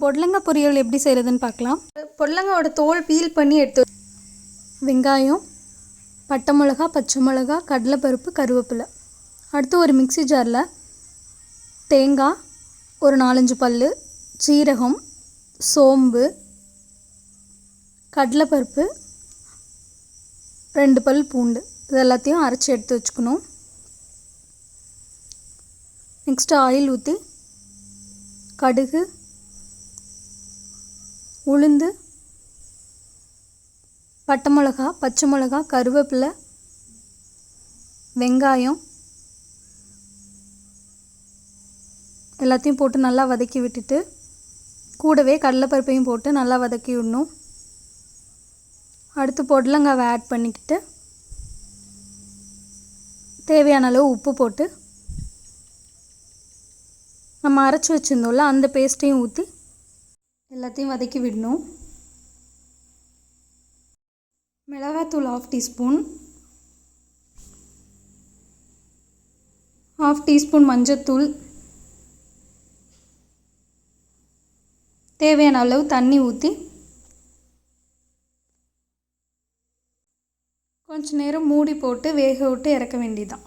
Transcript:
பொடலங்காய் பொரியல் எப்படி செய்கிறதுன்னு பார்க்கலாம். பொடலங்காவோட தோல் பீல் பண்ணி எடுத்து வெங்காயம் பட்டை மிளகா பச்சை மிளகா கடலைப்பருப்பு கருவேப்பிலை. அடுத்து ஒரு மிக்ஸி ஜாரில் தேங்காய் ஒரு நாலஞ்சு பல் சீரகம் சோம்பு கடலைப்பருப்பு ரெண்டு பல் பூண்டு. இது எல்லாத்தையும் அரைச்சி எடுத்து வச்சுக்கணும். நெக்ஸ்ட்டு ஆயில் ஊற்றி கடுகு உளுந்து பட்டை மிளகா பச்சை மிளகா கருவேப்பிலை வெங்காயம் எல்லாத்தையும் போட்டு நல்லா வதக்கி விட்டுட்டு கூடவே கடலைப்பருப்பையும் போட்டு நல்லா வதக்கி விடணும். அடுத்து பொடலங்காவை ஆட் பண்ணிக்கிட்டு தேவையான அளவு உப்பு போட்டு நம்ம அரைச்சி வச்சுருந்தோம்ல அந்த பேஸ்ட்டையும் ஊற்றி எல்லாத்தையும் வதக்கி விடணும். மிளகாத்தூள் ஆஃப் டீஸ்பூன். ஆஃப் டீஸ்பூன் மஞ்சத்தூள். தேவையான அளவு தண்ணி ஊற்றி கொஞ்ச நேரம் மூடி போட்டு வேக விட்டு இறக்க வேண்டியதான்